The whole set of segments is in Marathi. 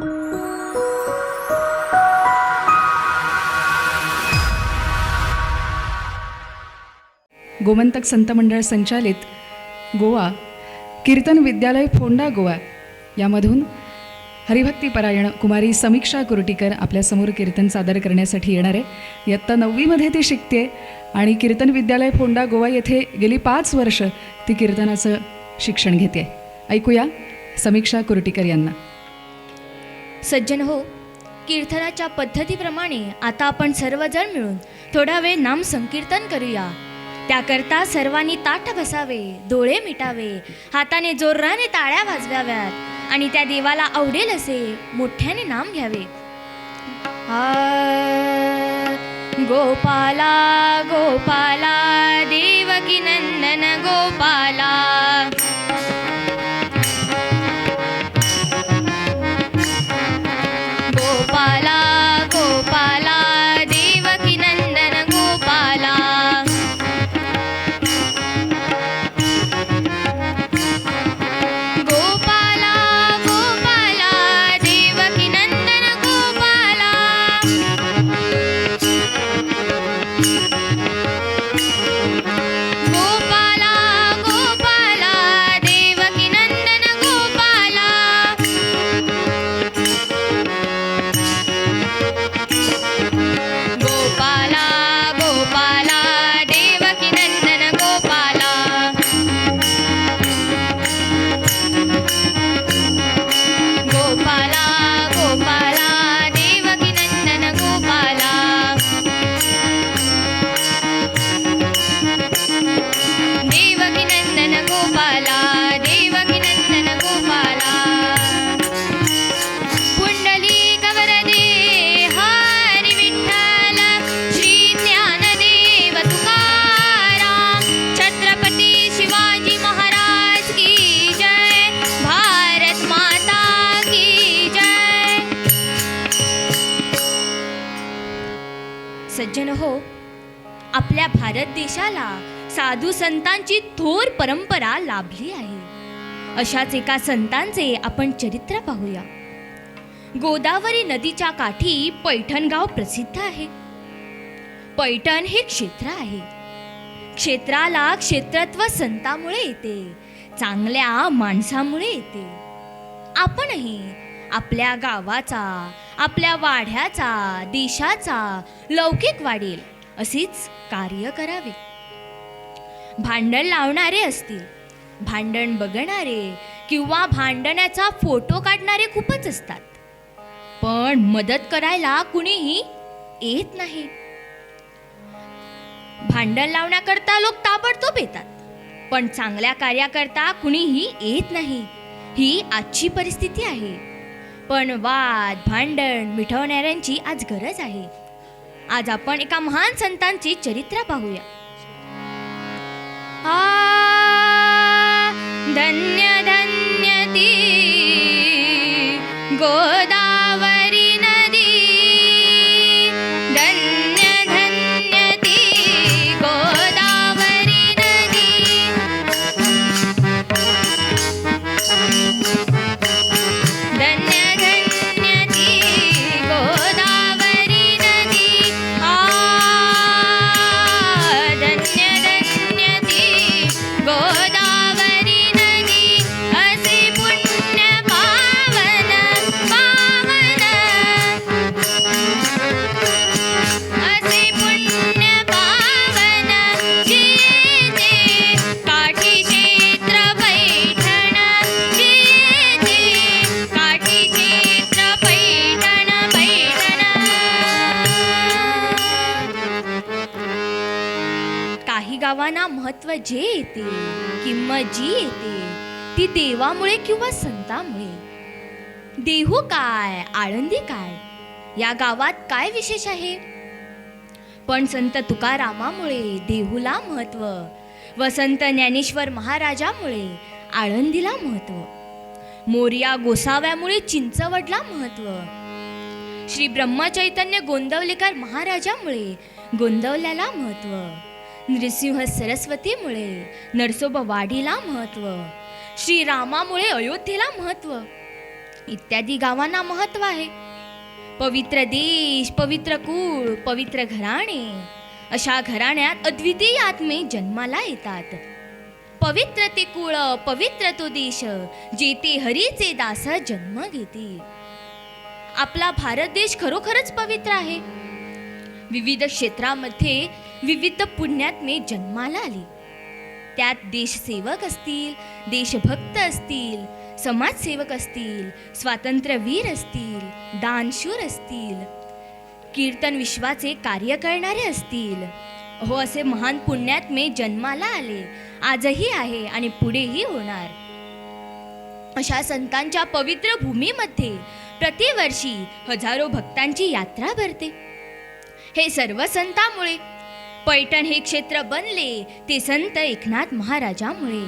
गोमंतक संत मंडळ संचालित गोवा कीर्तन विद्यालय फोंडा गोवा. यामधून हरिभक्तीपरायण कुमारी समीक्षा कुर्टीकर आपल्यासमोर कीर्तन सादर करण्यासाठी येणार. आहे इयत्ता नववीमध्ये ती शिकते आणि कीर्तन विद्यालय फोंडा गोवा येथे गेली पाच वर्ष ती कीर्तनाचं शिक्षण घेते. ऐकूया समीक्षा कुर्टीकर यांना. सज्जन हो कीर्तनाच्या पद्धतीप्रमाणे आता आपण सर्वजण मिळून थोडा वेळ नाम संकीर्तन करूया. त्याकरता सर्वांनी ताठ बसावे डोळे मिटावे हाताने जोराने ताळ्या वाजवाव्यात आणि त्या देवाला आवडेल असे मोठ्याने नाम घ्यावे. गोपाला गोपाला. संतांची थोर परंपरा लाभली आहे. अशाच एका संतांचे आपण चरित्र पाहूया. गोदावरी नदीच्या काठी पैठण गाव प्रसिद्ध आहे. पैठण हे क्षेत्र आहे. क्षेत्राला क्षेत्रत्व संतामुळे येते. चांगल्या माणसामुळे येते. आपणही आपल्या गावाचा आपल्या वाढ्याचा देशाचा लौकिक वाढेल असेच कार्य करावे. भांडण लावणारे असतील. भांडण बघणारे किंवा भांडण्याचा फोटो काढणारे खूपच असतात. पण मदत करायला कुणीही येत नाही. भांडण लावण्याकरता लोक ताबडतोब येतात. पण चांगल्या कार्याकरता कुणीही येत नाही. ही आजची परिस्थिती आहे. पण वाद भांडण मिठवणाऱ्यांची आज गरज आहे. आज आपण एका महान संतांची चरित्र पाहूया. आ, धन्य धन्य ती काही गावांना महत्त्व जे येते किंमत जी येते ती देवामुळे किंवा संतामुळे. देहू काय आळंदी काय या गावात काय विशेष आहे? पण संत तुकारामामुळे देहूला महत्त्व व संत ज्ञानेश्वर महाराजामुळे आळंदीला महत्त्व मोर्या गोसाव्यामुळे चिंचवडला महत्त्व श्री ब्रह्मचैतन्य गोंदवलेकर महाराजामुळे गोंदवल्याला महत्त्व नृसिंह सरस्वतीमुळे नरसोबा वाढीला महत्त्व श्रीरामामुळे अयोध्येला महत्त्व. इत्यादी गावांना महत्त्व आहे. पवित्र देश पवित्र कुळ पवित्र घराणे अशा घराण्यात अद्वितीय आत्मे जन्माला येतात. पवित्र ते कुळ पवित्र तो देश जेते हरीचे दास जन्म घेतील. आपला भारत देश खरोखरच पवित्र आहे. विविध क्षेत्रामध्ये विविध पुण्यात्मे जन्माला आली. त्यात देशसेवक असतील देशभक्त असतील समाजसेवक असतील स्वातंत्र्यवीर असतील दानशूर असतील कीर्तन विश्वाचे कार्य करणारे असतील. हो असे महान पुण्यात मी जन्माला आले. आजही आहे आणि पुढेही होणार. अशा संतांच्या पवित्र भूमीमध्ये प्रतिवर्षी हजारो भक्तांची यात्रा भरते. हे सर्व संतांमुळे. पैठण हे क्षेत्र बनले ते संत एकनाथ महाराजामुळे.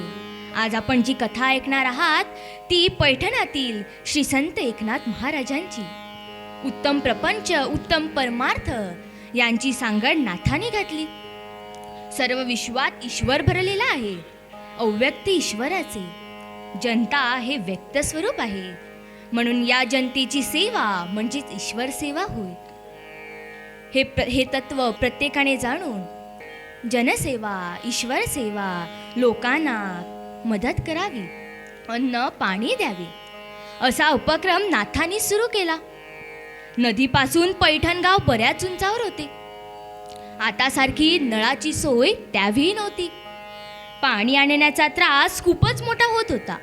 आज आपण जी कथा ऐकणार आहात ती पैठणातील श्री संत एकनाथ महाराजांची. उत्तम प्रपंच उत्तम परमार्थ यांची सांगड नाथाने घातली. सर्व विश्वात ईश्वर भरलेला आहे अव्यक्त ईश्वराचे. जनता हे व्यक्त स्वरूप आहे. म्हणून या जनतेची सेवा म्हणजेच ईश्वर सेवा होय. हे प्र हे तत्व प्रत्येकाने जाणून जनसेवा ईश्वर सेवा लोकांना मदत करावी अन्न पाणी द्यावे. असा उपक्रम नाथांनी सुरू केला. नदीपासून पैठणगाव बऱ्याच उंचावर होते. आता सारखी नळाची सोय त्यावेळी नव्हती. पाणी आणण्याचा त्रास खूपच मोठा होत होता.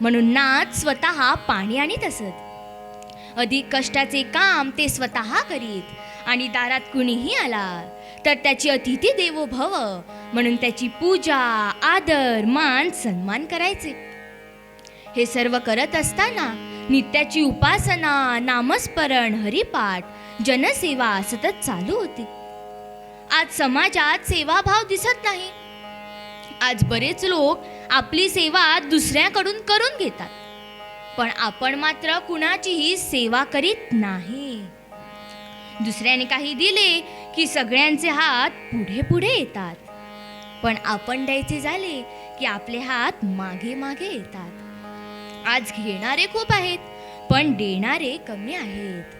म्हणून नाथ स्वतः पाणी आणीत असत. अधिक कष्टाचे काम ते स्वतः करीत आणि दारात कुणीही आला तर त्याची अतिथी देवो भव म्हणून त्याची पूजा आदर मान सन्मान करायचे. हे सर्व करत असताना नित्याची उपासना नामस्मरण हरिपाठ जनसेवा सतत चालू होती. आज समाजात सेवाभाव दिसत नाही. आज बरेच लोक आपली सेवा दुसऱ्याकडून करून घेतात. पण आपण मात्र कुणाचीही सेवा करीत नाही. दुसऱ्याने काही दिले की सगळ्यांचे हात पुढे पुढे येतात. पण आपण द्यायचे झाले की आपले हात मागे मागे येतात. आज घेणारे खूप आहेत पण देणारे कमी आहेत.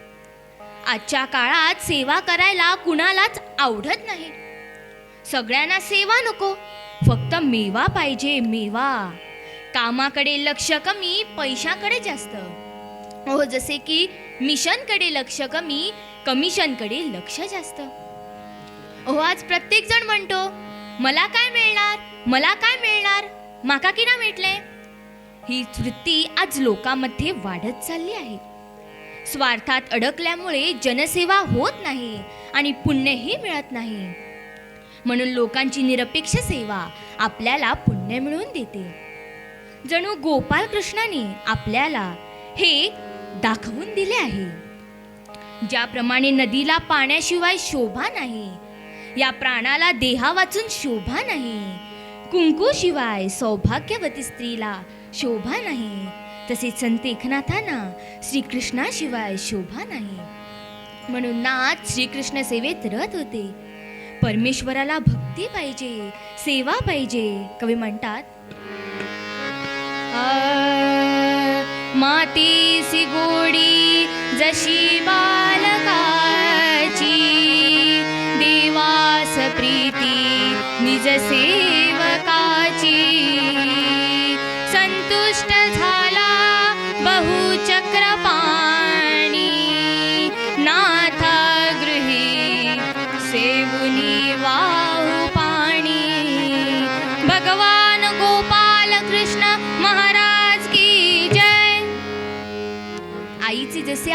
आजच्या काळात सेवा करायला कुणालाच आवडत नाही. सगळ्यांना सेवा नको फक्त मेवा पाहिजे मेवा. कामाकडे लक्ष कमी पैशाकडे जास्त. हो जसे की मिशनकडे लक्ष कमी कमिशनकडे लक्ष जास्त. अहो आज प्रत्येक जण म्हणतो मला काय मिळणार? मला काय मिळणार? माका की ना मिटले ही वृत्ती आज लोकांमध्ये वाढत चालली आहे. स्वार्थात अडकल्यामुळे जनसेवा होत नाही आणि पुण्यही मिळत नाही. म्हणून लोकांची निरपेक्ष सेवा आपल्याला पुण्य मिळवून देते. जणू गोपाल कृष्णाने आपल्याला हे दाखवून दिले आहे. ज्याप्रमाणे नदीला पाण्याशिवाय शोभा नाही. या प्राणाला देहा वाचून शोभा नाही. कुंकूशिवाय सौभाग्यवती स्त्रीला शोभा नाही. तसेच संत एकनाथांना श्रीकृष्णाशिवाय शोभा नाही. म्हणून नाथ श्रीकृष्ण सेवेत रत होते. परमेश्वराला भक्ती पाहिजे सेवा पाहिजे. कवी म्हणतात आ, मातीसी गोडी जशी बालकाची देवास प्रीती निजसे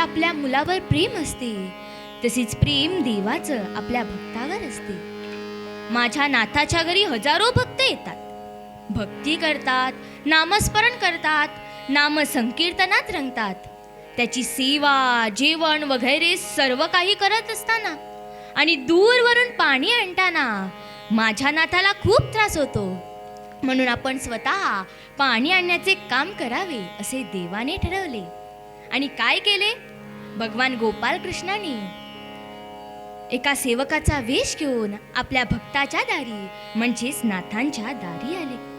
आपल्या मुलावर प्रेम असते. तसेच प्रेम देवाचं आपल्या भक्तावर असते. माझ्या नाथाच्या घरी हजारो भक्त येतात. भक्ती करतात नामस्मरण करतात नाम संकीर्तनात रंगतात. त्याची सेवा जेवण वगैरे सर्व काही करत असताना आणि दूरवरून पाणी आणताना माझ्या नाथाला खूप त्रास होतो. म्हणून आपण स्वतः पाणी आणण्याचे काम करावे असे देवाने ठरवले. आणि काय केले? भगवान गोपाल कृष्णाने एका सेवकाचा वेश घेऊन आपल्या भक्ताच्या दारी म्हणजेच नाथांच्या दारी आले.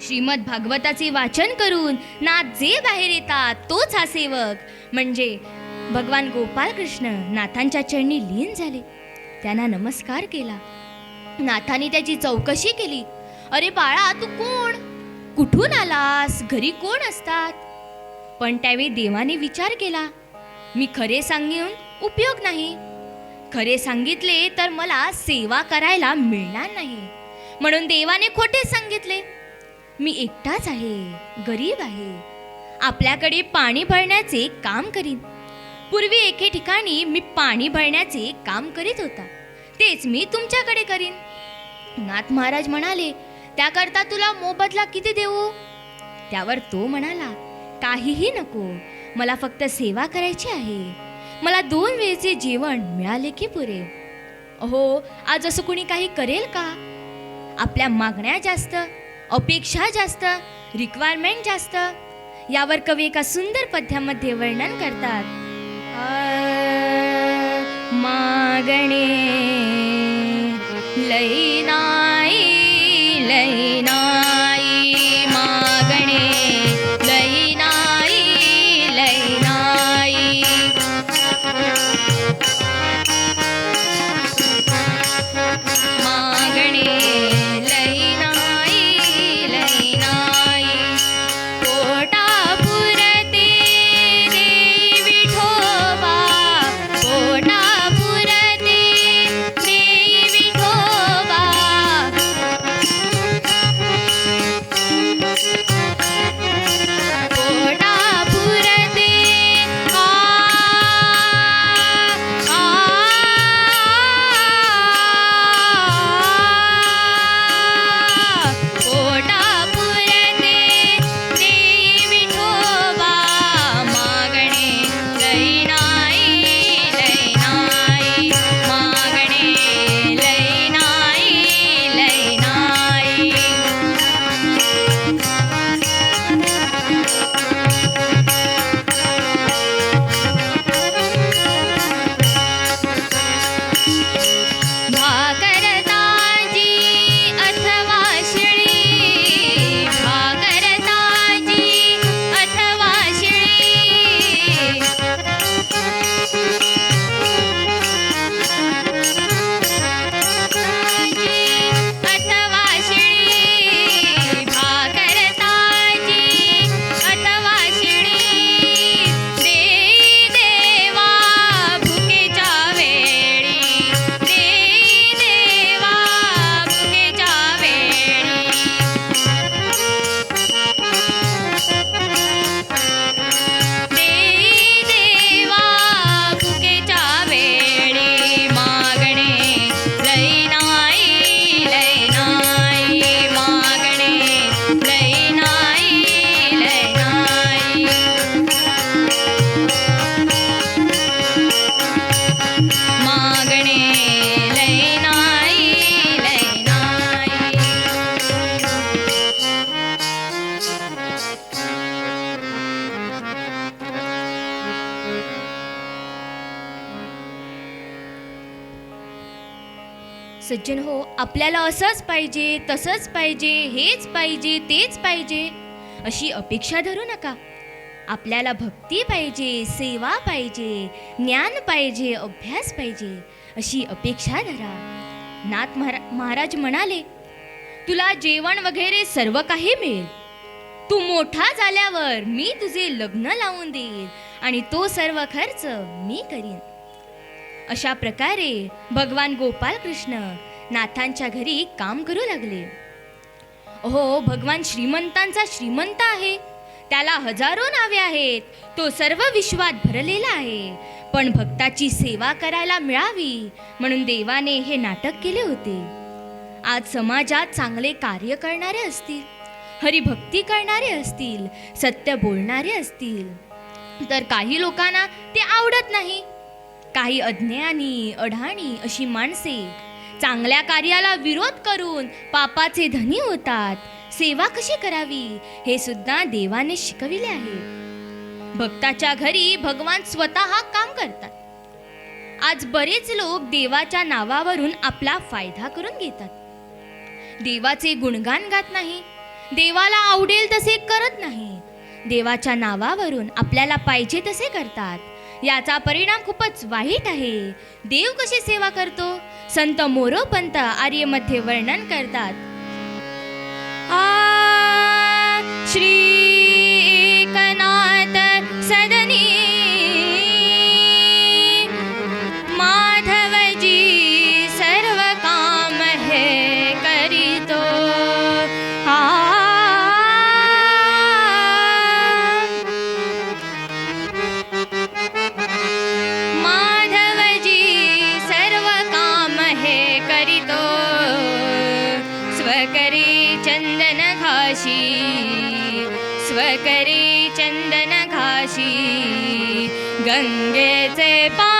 श्रीमद भागवताचे वाचन करून नाथ जे बाहेर येतात तोच हा सेवक. म्हणजे भगवान गोपाल कृष्ण नाथांच्या चरणी लीन झाले. त्यांना नमस्कार केला. नाथाने त्याची चौकशी केली. अरे बाळा तू कोण? कुठून आलास? घरी कोण असतात? पण त्यावेळी देवाने विचार केला. मी खरे सांगून उपयोग नाही. खरे सांगितले तर मला सेवा करायला मिळणार नाही. म्हणून देवाने खोटे सांगितले. मी एकटाच आहे गरीब आहे. आपल्याकडे पाणी भरण्याचे काम करीन. पूर्वी एके ठिकाणी मी पाणी भरण्याचे काम करीत होता. तेच मी तुमच्याकडे करीन. नाथ महाराज म्हणाले त्याकरता तुला मोबदला किती देऊ? त्यावर तो म्हणाला काहीही नको. मला फक्त सेवा करायची आहे. मला दोन वेळचे जेवण मिळाले की पुरे. हो आज असं कुणी काही करेल का? आपल्या मागण्या जास्त अपेक्षा जास्त रिक्वायरमेंट जास्त. यावर कवी एका सुंदर पद्यामध्ये वर्णन करतात. मागणे लई सज्जन हो. आपल्याला असंच पाहिजे तसंच पाहिजे हेच पाहिजे तेच पाहिजे. अशी अपेक्षा धरू नका. आपल्याला भक्ती पाहिजे सेवा पाहिजे ज्ञान पाहिजे अभ्यास पाहिजे अशी अपेक्षा धरा. नाथ महारा महाराज म्हणाले तुला जेवण वगैरे सर्व काही मिळेल. तू मोठा झाल्यावर मी तुझे लग्न लावून देईन आणि तो सर्व खर्च मी करीन. अशा प्रकारे भगवान गोपाल कृष्ण नाथांच्या घरी काम करू लागले. हो भगवान श्रीमंतांचा श्रीमंत आहे. त्याला हजारो नावे आहेत. तो सर्व विश्वात भरलेला आहे. पण भक्ताची सेवा करायला मिळावी म्हणून देवाने हे नाटक केले होते. आज समाजात चांगले कार्य करणारे असतील हरिभक्ती करणारे असतील सत्य बोलणारे असतील. तर काही लोकांना ते आवडत नाही. काही अज्ञानी अढाणी अशी माणसे चांगल्या कार्याला विरोध करून पापाचे धनी होतात. सेवा कशी करावी? हे सुद्धा देवाने शिकविले आहे. भक्ताच्या घरी भगवान स्वतः काम करतात. आज बरेच लोक देवाच्या नावावरून आपला फायदा करून घेतात. देवाचे गुणगान गात नाही. देवाला आवडेल तसे करत नाही. देवाच्या नावावरून आपल्याला पाहिजे तसे करतात. याचा परिणाम खूपच वाईट आहे. देव कशी सेवा करतो? संत मोरोपंत आर्यमध्ये वर्णन करतात. आ श्री एकनाथ गंगेचे पा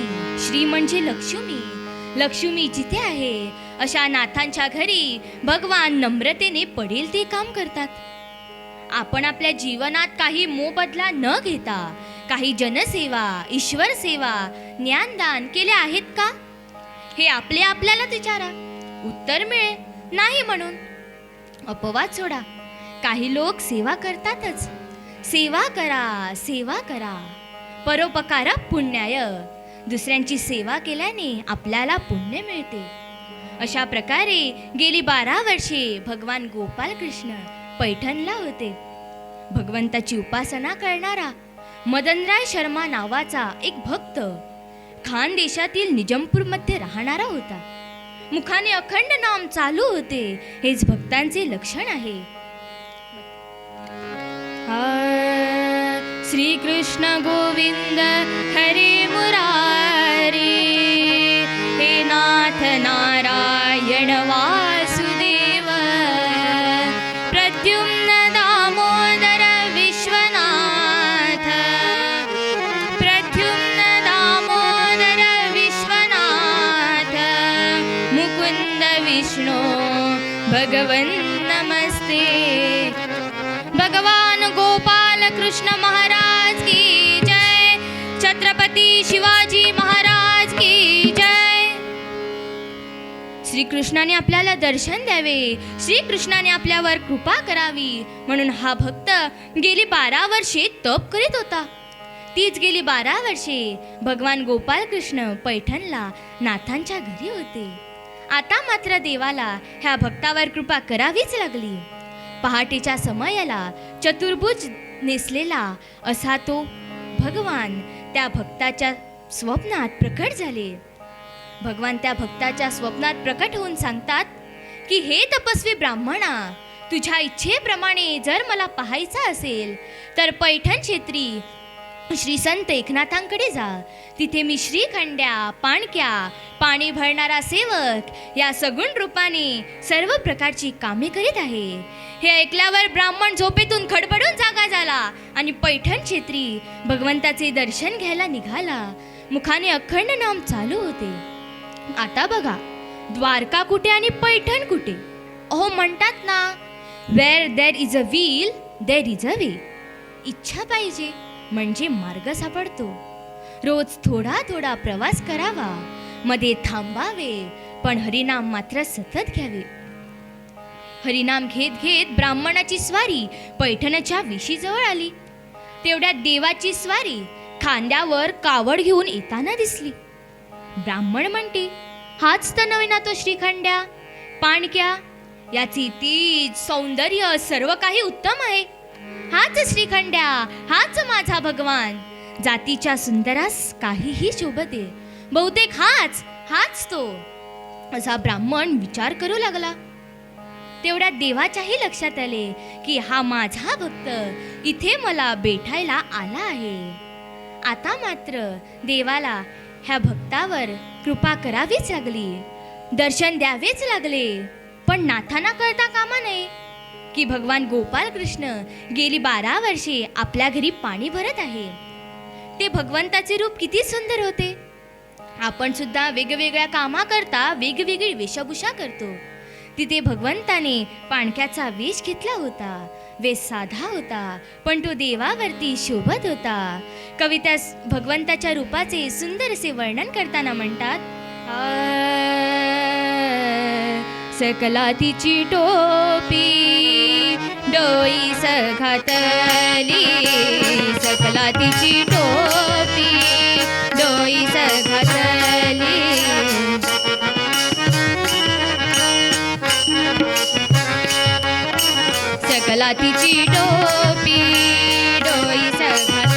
एकनाथ श्री म्हणजे लक्ष्मी. लक्ष्मी जिथे आहे अशा नाथांच्या घरी भगवान नम्रतेने पडेल ते काम करतात. आपण आपल्या जीवनात काही मोबदला न घेता काही जनसेवा ईश्वर सेवा ज्ञानदान केले आहेत का? हे आपले आपल्यालाच विचारा. उत्तर मिळेल नाही म्हणून. अपवाद सोडा. काही लोक सेवा करतातच. सेवा करा सेवा करा. परोपकार पुण्याय. दुसऱ्यांची सेवा केल्याने आपल्याला पुण्य मिळते. अशा प्रकारे गेली बारा वर्षे भगवान गोपाल कृष्ण पैठणला होते. भगवंताची उपासना करणारा मदनराय शर्मा नावाचा एक भक्त खान देशातील निजमपूरमध्ये राहणारा होता. मुखाने अखंड नाम चालू होते हेच भक्तांचे लक्षण आहे. श्री कृष्ण गोविंद हरे मुरारी हे नाथ नारायण वासुदेव श्रीकृष्णाने आपल्याला दर्शन द्यावे. श्रीकृष्णाने आपल्यावर कृपा करावी. म्हणून हा भक्त गेली बारा वर्षे तप करीत होता. तीच गेली बारा वर्षे भगवान गोपाल कृष्ण पैठणला नाथांच्या घरी होते. आता मात्र देवाला ह्या भक्तावर कृपा करावीच लागली. पहाटेच्या समयाला चतुर्भुज नेसलेला असा तो भगवान त्या भक्ताच्या स्वप्नात प्रकट झाले. भगवान त्या भक्ताच्या स्वप्नात प्रकट होऊन सांगतात की हे तपस्वी ब्राह्मणा तुझ्या इच्छेप्रमाणे जर मला पाहायचं असेल तर पैठण क्षेत्री श्री संत एकनाथांकडे जा. तिथे मी श्रीखंड्या पाणक्या पाणी भरणारा सेवक या सगुण रूपाने सर्व प्रकारची कामे करीत आहे. हे ऐकल्यावर ब्राह्मण झोपेतून खडबडून जागा झाला आणि पैठण क्षेत्री भगवंताचे दर्शन घ्यायला निघाला. मुखाने अखंड नाम चालू होते. आता बघा. द्वारका कुठे आणि पैठण कुठे? अहो म्हणतात ना where there is a will there is a way इच्छा पाहिजे म्हणजे मार्ग सापडतो. रोज थोडा थोडा प्रवास करावा. मध्ये थांबावे पण हरिनाम मात्र सतत घ्यावे. हरिनाम घेत घेत ब्राह्मणाची स्वारी पैठणाच्या विशीजवळ आली. तेवढ्यात देवाची स्वारी खांद्यावर कावड घेऊन येताना दिसली. ब्राह्मण म्हणते. हाच तर नवीन तो श्रीखंड्या. पाणक्या याची तीज सौंदर्य सर्व काही उत्तम आहे. हाच श्रीखंड्या हाच माझा भगवान. जातीच्या सुंदरास काहीही शोभते बहुतेक हाच हाच तो. असा ब्राह्मण विचार करू लागला. तेवढ्या देवाच्याही लक्षात आले की हा माझा भक्त इथे मला बेठायला आला आहे. आता मात्र देवाला ह्या भक्तावर कृपा करावीच लागली. दर्शन द्यावेच लागले. पण नाथांना करता कामा नये. की भगवान गोपाल कृष्ण गेली बारा वर्षे आपल्या घरी पाणी भरत आहे. ते भगवंताचे रूप किती सुंदर होते. आपण सुद्धा वेगवेगळ्या कामाकरता वेगवेगळी वेशभूषा करतो. तिथे भगवंताने पाणक्याचा वेश घेतला होता. वे साधा होता पण तो देवावरती शोभत होता. कविता भगवंताच्या रूपाचे सुंदर असे वर्णन करताना म्हणतात सकला तिची टोपी डोई सघातली सकला तिची सकला तिची टोपी डोई सघातली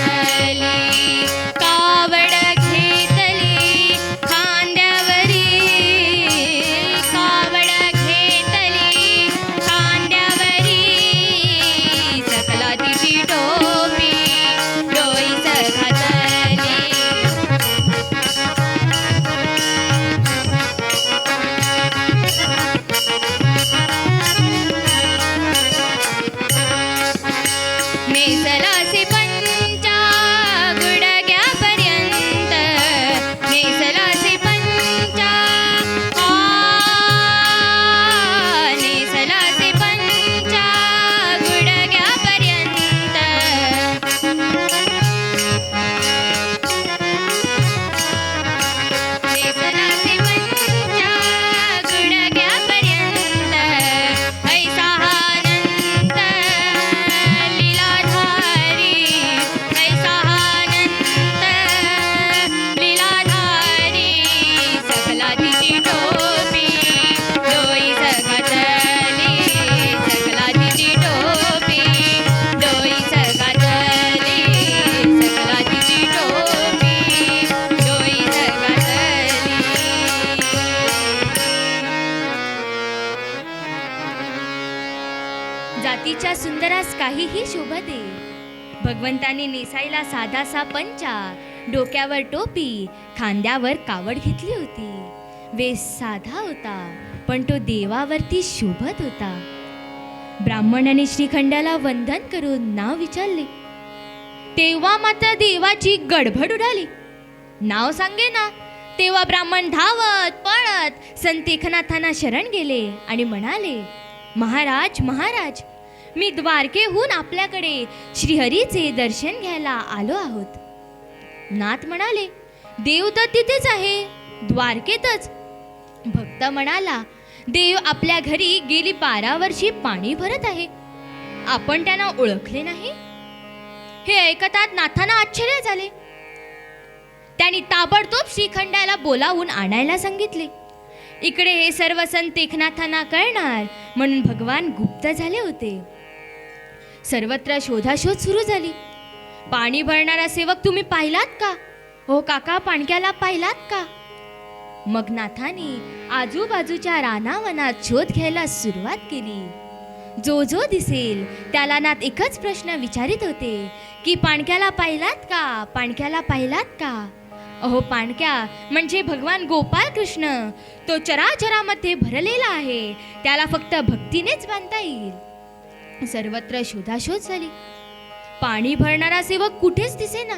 भगवंताने नेसायला साधासा पंचा. डोक्यावर टोपी खांद्यावर कावड घेतली होती. वेश साधा होता पण तो देवावरती शोभत होता. ब्राह्मणाने श्रीखंडाला वंदन करून नाव विचारले. तेव्हा मात्र देवाची गडबड उडाली. नाव सांगे ना तेव्हा ब्राह्मण धावत पळत संत एकनाथांना शरण गेले आणि म्हणाले महाराज महाराज मी द्वारकेहून आपल्याकडे श्रीहरीचे दर्शन घ्यायला आलो आहोत. नाथ म्हणाले देव तर तिथेच आहे द्वारकेतच. भक्त म्हणाला देव आपल्या घरी गेली बारा वर्षी पाणी भरत आहे. आपण त्यांना ओळखले नाही? हे ऐकतात नाथांना आश्चर्य झाले. त्यांनी ताबडतोब श्रीखंडाला बोलावून आणायला सांगितले. इकडे हे सर्व संत एकनाथांना कळणार म्हणून भगवान गुप्त झाले होते. सर्वत्र शोधाशोध सुरू झाली. पाणी भरणारा सेवक तुम्ही पाहिलात का? हो काका पाणक्याला पाहिलात का? मग नाथाने आजूबाजूच्या रानावनात शोध घ्यायला सुरुवात केली. जो जो दिसेल त्याला नाथ एकच प्रश्न विचारित होते की पाणक्याला पाहिलात का? पाणक्याला पाहिलात का? अहो पाणक्या म्हणजे भगवान गोपाल कृष्ण तो चराचरामध्ये भरलेला आहे. त्याला फक्त भक्तीनेच बांधता येईल. सर्वत्र शोधाशोध झाली. पाणी भरणारा सेवक कुठेच दिसेना.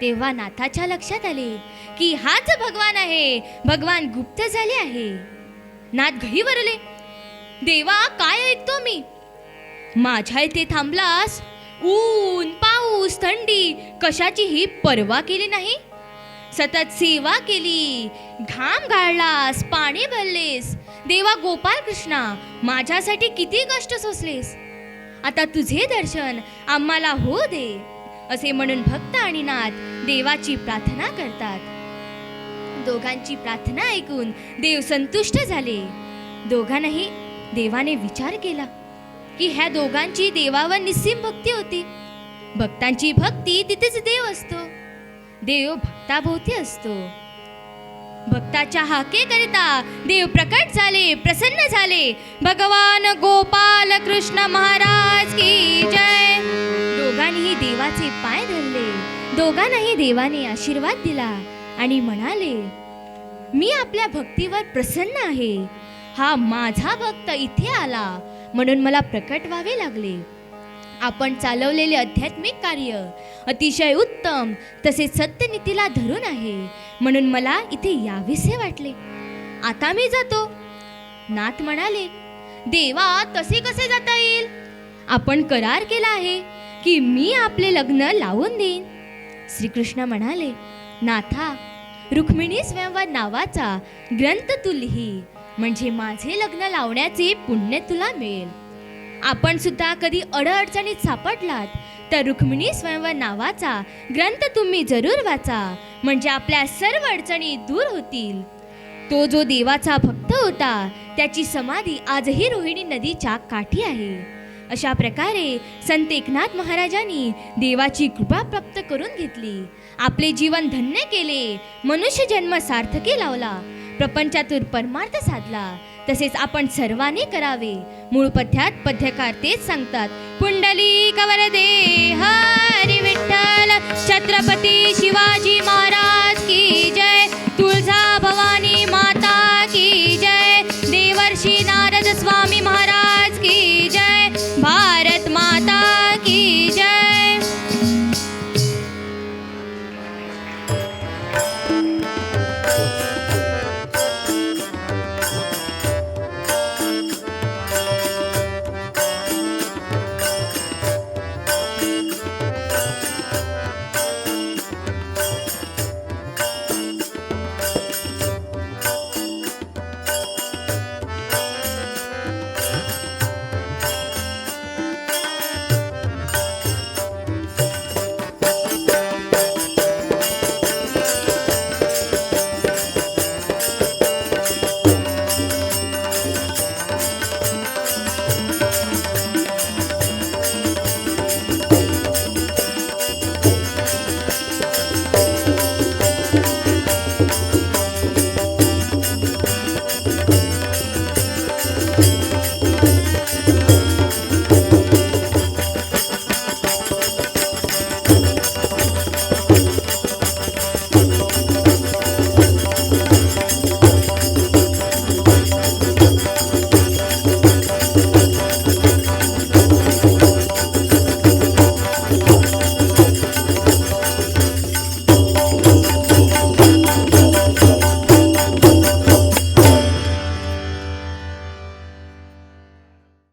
तेव्हा नाथाच्या लक्षात आले की हाच भगवान आहे. भगवान गुप्त झाले आहे. नाथ घरी वरले. देवा काय ऐकतो मी? माझ्या इथे थांबलास? ऊन पाऊस थंडी कशाचीही पर्वा केली नाही? सतत सेवा केली. घाम गाळलास पाणी भरलेस. देवा गोपाल कृष्णा माझ्यासाठी किती कष्ट सोसलेस. आता तुझे दर्शन आम्हाला हो दे असे म्हणून भक्त आणि नाथ देवाची प्रार्थना करतात. दोघांची प्रार्थना ऐकून देव संतुष्ट झाले. दोघांनाही देवाने विचार केला की ह्या दोघांची देवावर निस्सीम भक्ती होती. भक्तांची भक्ती तिथेच देव असतो. देव भक्ताभोवती असतो. भक्ताच्या हाके करिता देव प्रकट झाले प्रसन्न झाले. भगवान गोपाल कृष्ण महाराज की जय. दोघांनीही देवाचे पाय धरले. दोघांनाही देवाने आशीर्वाद दिला आणि म्हणाले मी आपल्या भक्तीवर प्रसन्न आहे. हा माझा भक्त इथे आला म्हणून मला प्रकट व्हावे लागले. आपण चालवलेले आध्यात्मिक कार्य अतिशय उत्तम तसेच सत्यनीतीला धरून आहे. म्हणून मला इथे यावेसे वाटले. आता मी जातो. नाथ म्हणाले देवा तसे कसे जाता येईल? आपण करार केला आहे की मी आपले लग्न लावून देईन. श्रीकृष्ण म्हणाले नाथा रुक्मिणी स्वयंवर नावाचा ग्रंथ तू लिही म्हणजे माझे लग्न लावण्याचे पुण्य तुला मिळेल. आपण सुद्धा कधी अडअडचणीत सापडलात तर रुक्मिणी स्वयंवर नावाचा ग्रंथ तुम्ही जरूर वाचा म्हणजे आपल्या सर्व अडचणी दूर होतील. तो जो देवाचा भक्त होता त्याची समाधी आजही रोहिणी नदीच्या काठी आहे. अशा प्रकारे संत एकनाथ महाराजांनी देवाची कृपा प्राप्त करून घेतली. आपले जीवन धन्य केले मनुष्य जन्म सार्थकी लावला प्रपंचातून परमार्थ साधला तसेच आपण सर्वांनी करावे. मूळ पथ्यात पथ्यकार तेच सांगतात. पुंडली कवरदे हरी विठ्ठल. छत्रपती शिवाजी महाराज